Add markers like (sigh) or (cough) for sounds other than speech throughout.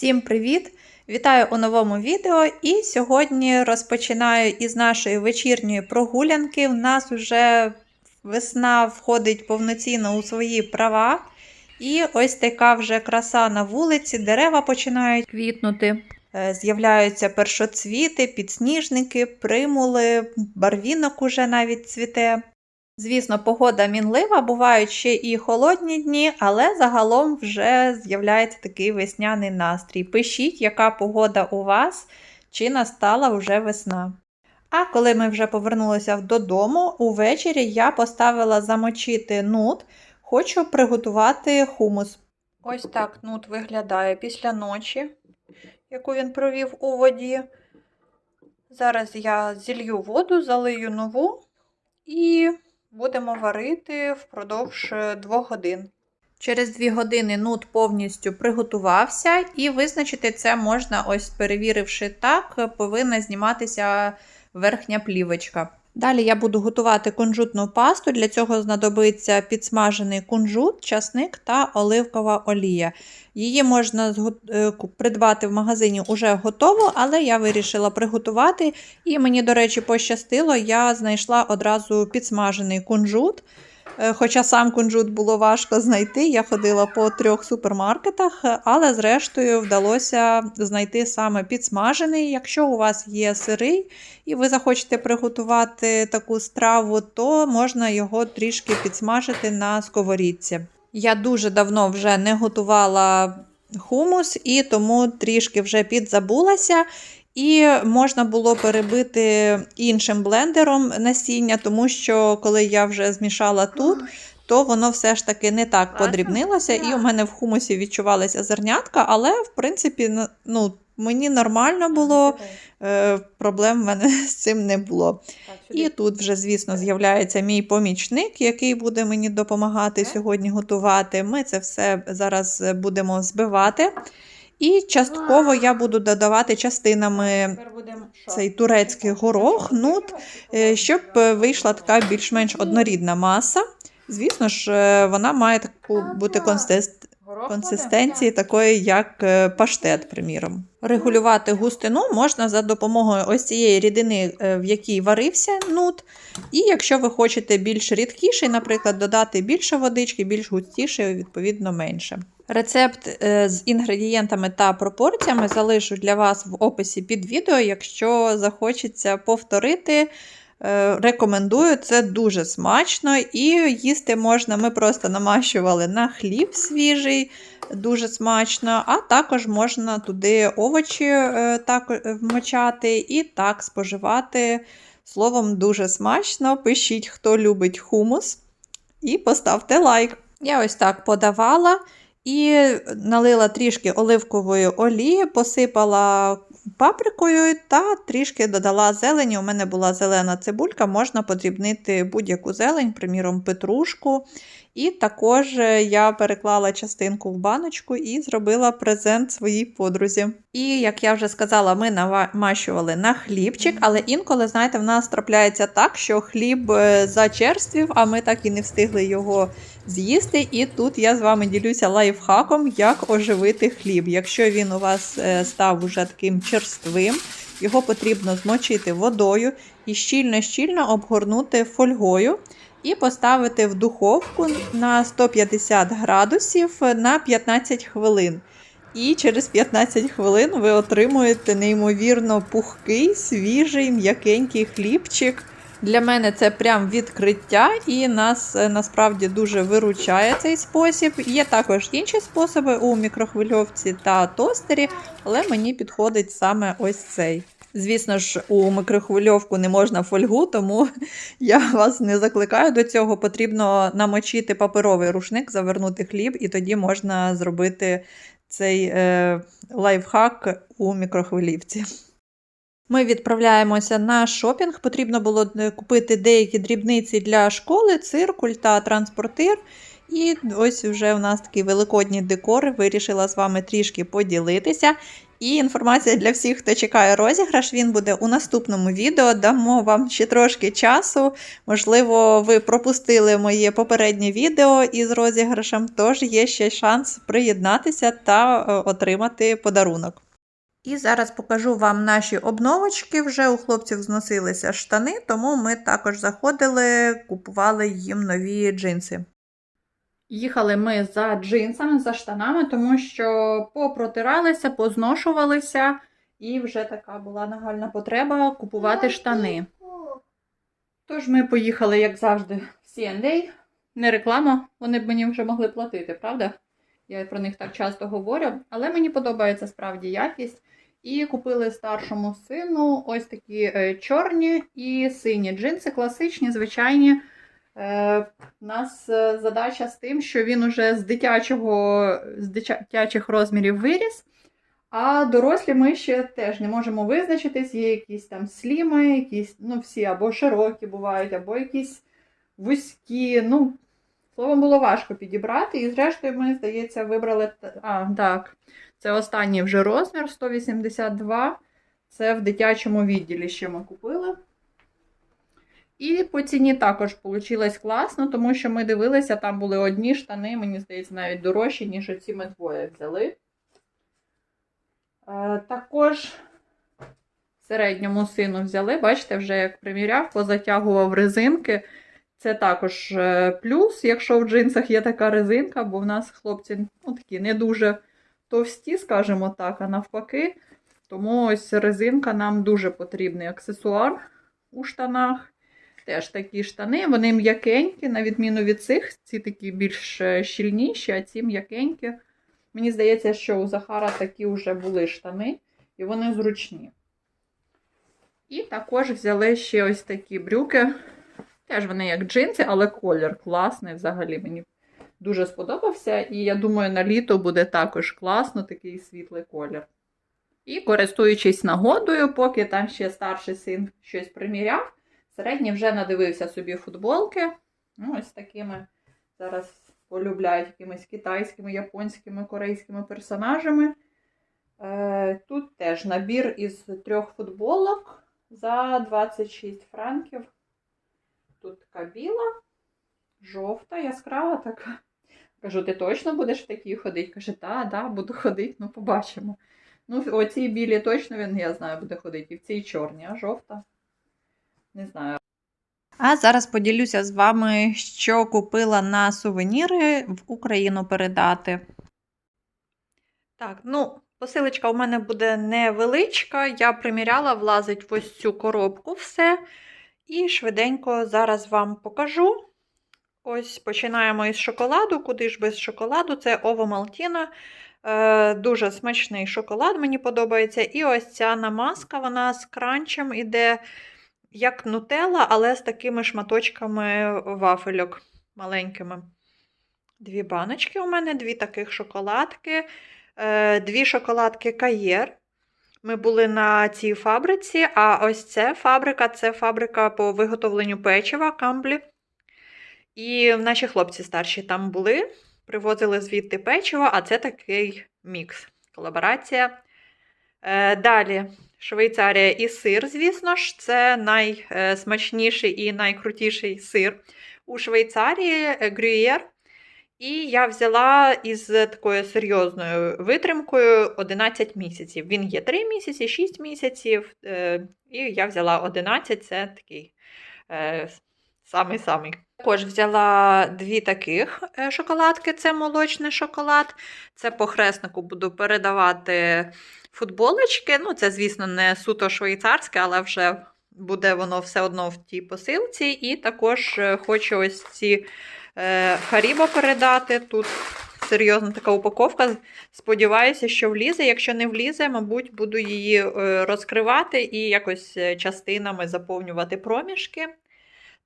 Всім привіт! Вітаю у новому відео. І сьогодні розпочинаю із нашої вечірньої прогулянки. У нас вже весна входить повноцінно у свої права. І ось така вже краса на вулиці, дерева починають квітнути. Е, З'являються першоцвіти, підсніжники, примули, барвінок уже навіть цвіте. Звісно, погода мінлива, бувають ще і холодні дні, але загалом вже з'являється такий весняний настрій. Пишіть, яка погода у вас, чи настала вже весна. А коли ми вже повернулися додому, увечері я поставила замочити нут, хочу приготувати хумус. Ось так нут виглядає після ночі, яку він провів у воді. Зараз я зілью воду, залию нову і будемо варити впродовж 2 годин. Через 2 години нут повністю приготувався, і визначити це можна, ось перевіривши так, повинна зніматися верхня плівочка. Далі я буду готувати кунжутну пасту. Для цього знадобиться підсмажений кунжут, часник та оливкова олія. Її можна придбати в магазині уже готово, але я вирішила приготувати. І мені, до речі, пощастило, я знайшла одразу підсмажений кунжут. Хоча сам кунжут було важко знайти, я ходила по трьох супермаркетах, але зрештою вдалося знайти саме підсмажений. Якщо у вас є сирий і ви захочете приготувати таку страву, то можна його трішки підсмажити на сковорідці. Я дуже давно вже не готувала хумус, і тому трішки вже підзабулася. І можна було перебити іншим блендером насіння, тому що коли я вже змішала тут, то воно все ж таки не так подрібнилося, і у мене в хумусі відчувалися зернятка, але, в принципі, ну, мені нормально було, е, проблем в мене (laughs) з цим не було. І тут вже, звісно, з'являється мій помічник, який буде мені допомагати сьогодні готувати. Ми це все зараз будемо збивати. І частково я буду додавати частинами цей турецький горох, нут, е, щоб вийшла така більш-менш однорідна маса. Звісно ж, е, вона має таку бути консистенції, такої, як е, паштет, приміром. Регулювати густину можна за допомогою ось цієї рідини, в якій варився нут. І якщо ви хочете більш рідкіший, наприклад, додати більше водички, більш густіший, відповідно, менше. Рецепт з інгредієнтами та пропорціями залишу для вас в описі під відео. Якщо захочеться повторити, рекомендую, це дуже смачно і їсти можна. Ми просто намащували на хліб свіжий, дуже смачно, а також можна туди овочі так вмочати і так споживати. Словом, дуже смачно. Пишіть, хто любить хумус, і поставте лайк. Я ось так подавала. І налила трішки оливкової олії, посипала паприкою та трішки додала зелені. У мене була зелена цибулька, можна подрібнити будь-яку зелень, приміром, петрушку. І також я переклала частинку в баночку і зробила презент своїй подрузі. І, як я вже сказала, ми намащували на хлібчик, але інколи, знаєте, в нас трапляється так, що хліб е, зачерствів, а ми так і не встигли його з'їсти. І тут я з вами ділюся лайфхаком, як оживити хліб. Якщо він у вас е, став уже таким черствим, його потрібно змочити водою і щільно-щільно обгорнути фольгою. І поставити в духовку на 150 градусів на 15 хвилин. І через 15 хвилин ви отримуєте неймовірно пухкий, свіжий, м'якенький хлібчик. Для мене це прям відкриття, і нас е, насправді дуже виручає цей спосіб. Є також інші способи у мікрохвильовці та тостері, але мені підходить саме ось цей. Звісно ж, у микрохвильовку не можна фольгу, тому (laughs) я вас не закликаю до цього. Потрібно намочити паперовий рушник, завернути хліб, і тоді можна зробити цей е, лайфхак у мікрохвилівці. Ми відправляємося на шопінг. Потрібно було е, купити деякі дрібниці для школи, циркуль та транспортир. І ось вже у нас такі великодні декори. Вирішила з вами трішки поділитися. І інформація для всіх, хто чекає розіграш, він буде у наступному відео. Дамо вам ще трошки часу. Можливо, ви пропустили моє попереднє відео із розіграшем, тож є ще шанс приєднатися та е, отримати подарунок. І зараз покажу вам наші обновочки. Вже у хлопців зносилися штани, тому ми також заходили, купували їм нові джинси. Їхали ми за джинсами, за штанами, тому що попротиралися, позношувалися, і вже така була нагальна потреба купувати штани. Тож ми поїхали, як завжди, в C&A. Не реклама, вони б мені вже могли платити, правда? Я про них так часто говорю, але мені подобається справді якість. І купили старшому сину ось такі е, чорні і сині джинси, класичні, звичайні. Е, у нас е, задача з тим, що він уже з дитячого, з дитячих розмірів виріс, а дорослі ми ще теж не можемо визначитись, є якісь там сліми, якісь, ну, всі або широкі бувають, або якісь вузькі. Ну, словом, було важко підібрати. І, зрештою, ми, здається, вибрали. А, так, це останній вже розмір 182. Це в дитячому відділі ще ми купили. І по ціні також вийшло класно, тому що ми дивилися, там були одні штани, мені здається, навіть дорожчі, ніж оці ми двоє взяли. Е, також середньому сину взяли, бачите, вже як приміряв, позатягував резинки. Це також е, плюс, якщо в джинсах є така резинка, бо в нас хлопці ну, такі не дуже товсті, скажімо так, а навпаки. Тому ось резинка нам дуже потрібний аксесуар у штанах. Теж такі штани, вони м'якенькі, на відміну від цих, ці такі більш е, щільніші, а ці м'якенькі. Мені здається, що у Захара такі вже були штани, і вони зручні. І також взяли ще ось такі брюки. Теж вони як джинси, але колір класний взагалі. Мені дуже сподобався. І я думаю, на літо буде також класно такий світлий колір. І користуючись нагодою, поки там ще старший син щось приміряв. Середній вже надивився собі футболки. Ну, Ось такими зараз полюбляють якимись китайськими, японськими, корейськими персонажами. Е, Тут теж набір із трьох футболок за 26 франків. Тут така біла, жовта, яскрава така. Кажу, ти точно будеш в такій ходити? Каже, так, да, буду ходити, ну побачимо. Ну, оцій білі точно він, я знаю, буде ходити. І в цій чорній, а жовта. Не знаю. А зараз поділюся з вами, що купила на сувеніри в Україну передати. Так, ну, посилочка у мене буде невеличка. Я приміряла, влазить в ось цю коробку все. І швиденько зараз вам покажу. Ось починаємо із шоколаду. Куди ж без шоколаду? Це Ово Малтіна. Е, Дуже смачний шоколад, мені подобається. І ось ця намазка, вона з кранчем іде як нутелла, але з такими шматочками вафельок маленькими. Дві баночки у мене, дві таких шоколадки, е, дві шоколадки каєр. Ми були на цій фабриці, а ось це фабрика це фабрика по виготовленню печива камблі. І наші хлопці старші там були, привозили звідти печиво, а це такий мікс, колаборація. Е, Далі Швейцарія і сир, звісно ж, це найсмачніший і найкрутіший сир у Швейцарії Грюєр. І я взяла із такою серйозною витримкою 11 місяців. Він є 3 місяці, 6 місяців. е, І я взяла 11, це такий е, самий-самий. Також взяла дві таких е, шоколадки: це молочний шоколад. Це по хреснику буду передавати футболочки. Ну, це, звісно, не суто швейцарське, але вже буде воно все одно в тій посилці. І також е, хочу ось ці е, Харібо передати. Тут серйозна така упаковка. Сподіваюся, що влізе. Якщо не влізе, мабуть, буду її розкривати і якось частинами заповнювати проміжки.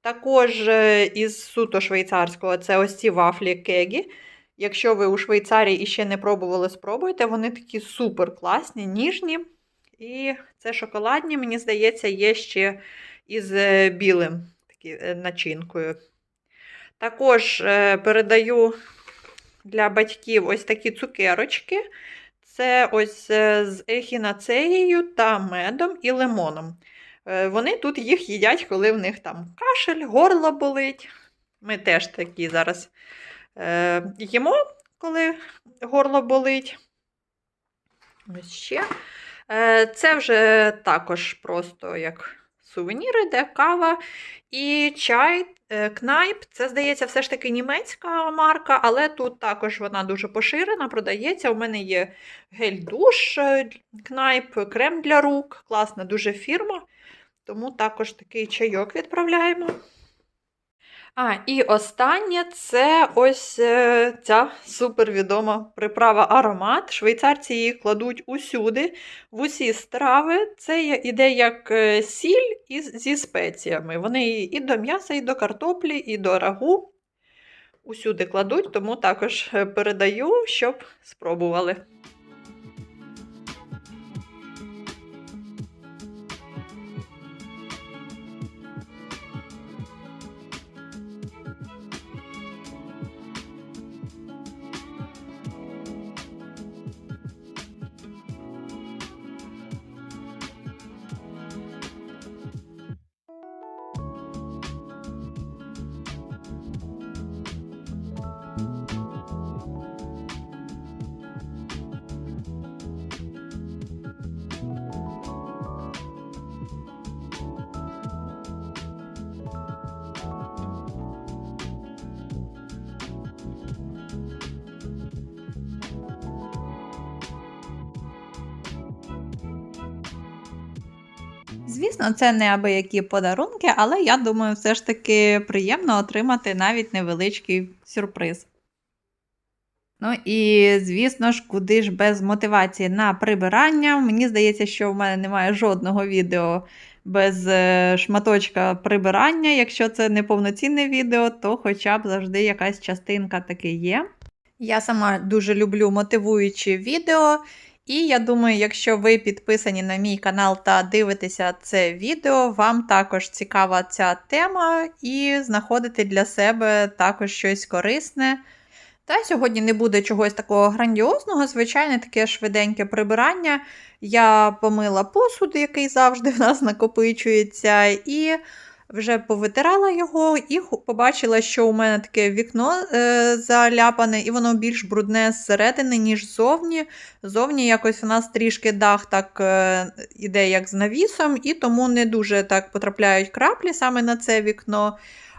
Також е, із суто швейцарського це ось ці вафлі кегі. Якщо ви у Швейцарії і ще не пробували, спробуйте. Вони такі супер класні, ніжні. І це шоколадні, мені здається, є ще із е, білим такі, е, начинкою. Також передаю для батьків ось такі цукерочки. Це ось з ехінацеєю та медом і лимоном. Е, Вони тут їх їдять, коли в них там кашель, горло болить. Ми теж такі зараз е, їмо, коли горло болить. Ось ще. Е, Це вже також просто як сувеніри, де кава і чай. Кнайп, це, здається, все ж таки німецька марка, але тут також вона дуже поширена, продається. У мене є гель-душ, кнайп, крем для рук. Класна дуже фірма. Тому також такий чайок відправляємо. А, і останнє це ось е, ця супервідома приправа аромат. Швейцарці її кладуть усюди, в усі страви. Це іде як е, сіль із, зі спеціями. Вони її і до м'яса, і до картоплі, і до рагу. Усюди кладуть, тому також е, передаю, щоб спробували. Звісно, це не абиякі подарунки, але я думаю, все ж таки приємно отримати навіть невеличкий сюрприз. Ну і, звісно ж, куди ж без мотивації на прибирання. Мені здається, що в мене немає жодного відео без е, шматочка прибирання. Якщо це не повноцінне відео, то хоча б завжди якась частинка таки є. Я сама дуже люблю мотивуючі відео. І я думаю, якщо ви підписані на мій канал та дивитеся це відео, вам також цікава ця тема і знаходите для себе також щось корисне. Та сьогодні не буде чогось такого грандіозного, звичайне таке швиденьке прибирання. Я помила посуд, який завжди в нас накопичується, і вже повитирала його і побачила, що у мене таке вікно е, заляпане, і воно більш брудне зсередини, ніж ззовні. Зовні якось у нас трішки дах так е, іде як з навісом, і тому не дуже так потрапляють краплі саме на це вікно.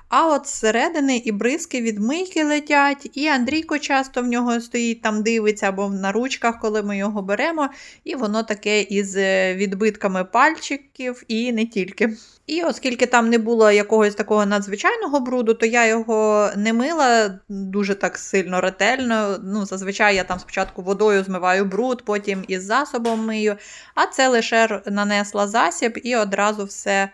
А от зсередини і бризки від мийки летять, і Андрійко часто в нього стоїть там дивиться або на ручках, коли ми його беремо, і воно таке із е, відбитками пальчиків і не тільки. І оскільки там не було якогось такого надзвичайного бруду, то я його не мила дуже так сильно ретельно. Ну, зазвичай я там спочатку водою змиваю бруд, потім із засобом мию, а це лише нанесла засіб і одразу все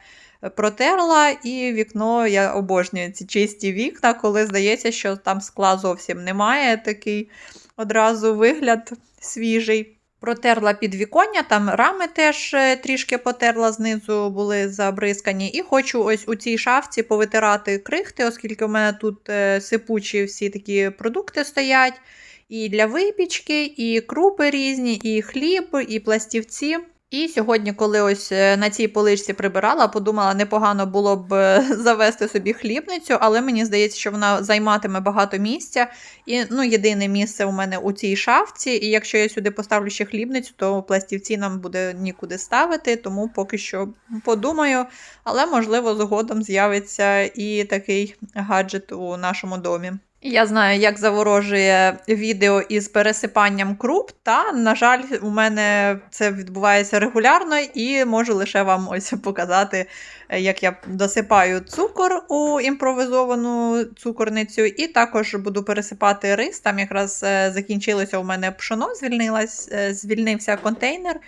протерла. І вікно я обожнюю ці чисті вікна, коли здається, що там скла зовсім немає. Такий одразу вигляд свіжий. Протерла підвіконня, там рами теж е, трішки потерла знизу, були забризкані. І хочу ось у цій шафці повитирати крихти, оскільки у мене тут е, сипучі всі такі продукти стоять. І для випічки, і крупи різні, і хліб, і пластівці. І сьогодні, коли ось е, на цій поличці прибирала, подумала, непогано було б е, (laughs) завести собі хлібницю, але мені здається, що вона займатиме багато місця. І ну, єдине місце у мене у цій шафці. І якщо я сюди поставлю ще хлібницю, то пластівці нам буде нікуди ставити, тому поки що подумаю. Але можливо згодом з'явиться і такий гаджет у нашому домі. Я знаю, як заворожує відео із пересипанням круп, та, на жаль, у мене це відбувається регулярно, і можу лише вам ось показати, як я досипаю цукор у імпровізовану цукорницю, і також буду пересипати рис. Там якраз е, закінчилося у мене пшоно, е, звільнився контейнер.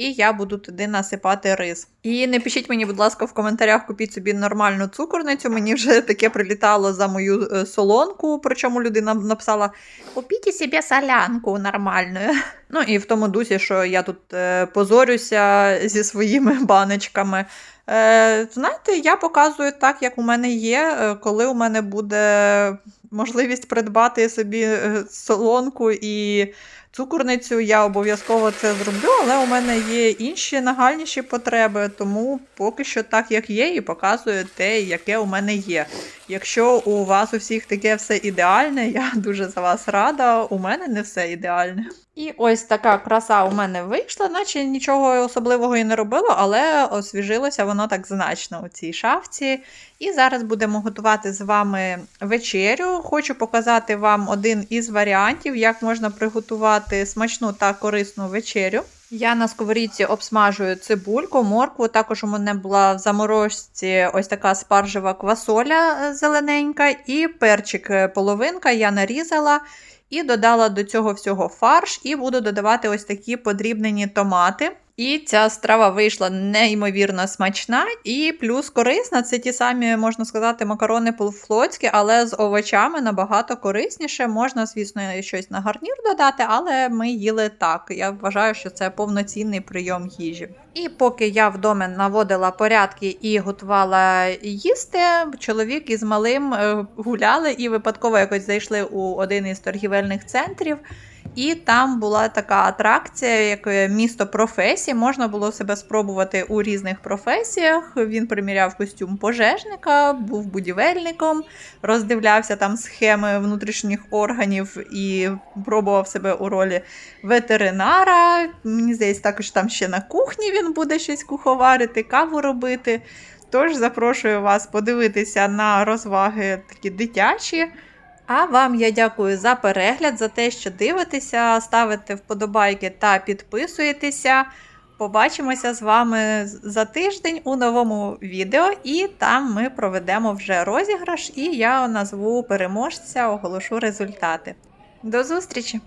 І я буду туди насипати рис. І не пишіть мені, будь ласка, в коментарях, купіть собі нормальну цукорницю. Мені вже таке прилітало за мою е, солонку. Причому людина написала: купіть собі солянку нормальну. (laughs) Ну і в тому дусі, що я тут е, позорюся зі своїми (laughs) баночками. Е, знаєте, я показую так, як у мене є, коли у мене буде можливість придбати собі солонку і цукорницю я обов'язково це зроблю, але у мене є інші нагальніші потреби, тому поки що так, як є, і показую те, яке у мене є. Якщо у вас у всіх таке все ідеальне, (laughs) я дуже за вас рада. У мене не все ідеальне. І ось така краса у мене вийшла, наче нічого особливого і не робила, але освіжилося воно так значно у цій шафці. І зараз будемо готувати з вами вечерю. Хочу показати вам один із варіантів, як можна приготувати смачну та корисну вечерю. Я на сковорідці обсмажую цибульку, моркву. Також у мене була в заморозці ось така спаржева квасоля е, зелененька, і перчик е, половинка я нарізала і додала до цього всього фарш, і буду додавати ось такі подрібнені томати. І ця страва вийшла неймовірно смачна і плюс корисна. Це ті самі, можна сказати, макарони по-флотськи, але з овочами набагато корисніше. Можна, звісно, щось на гарнір додати, але ми їли так. Я вважаю, що це повноцінний прийом їжі. І поки я вдома наводила порядки і готувала їсти, чоловік із малим е, гуляли і випадково якось зайшли у один із торгівельних центрів. І там була така атракція, як е, місто професій. Можна було себе спробувати у різних професіях. Він приміряв костюм пожежника, був будівельником, роздивлявся там схеми внутрішніх органів і пробував себе у ролі ветеринара. Мені здається, також там ще на кухні він буде щось куховарити, каву робити. Тож запрошую вас подивитися на розваги такі дитячі. А вам я дякую за перегляд, за те, що дивитеся, ставите вподобайки та підписуєтеся. Побачимося з вами за тиждень у новому відео, і там ми проведемо вже розіграш, і я назву переможця, оголошу результати. До зустрічі!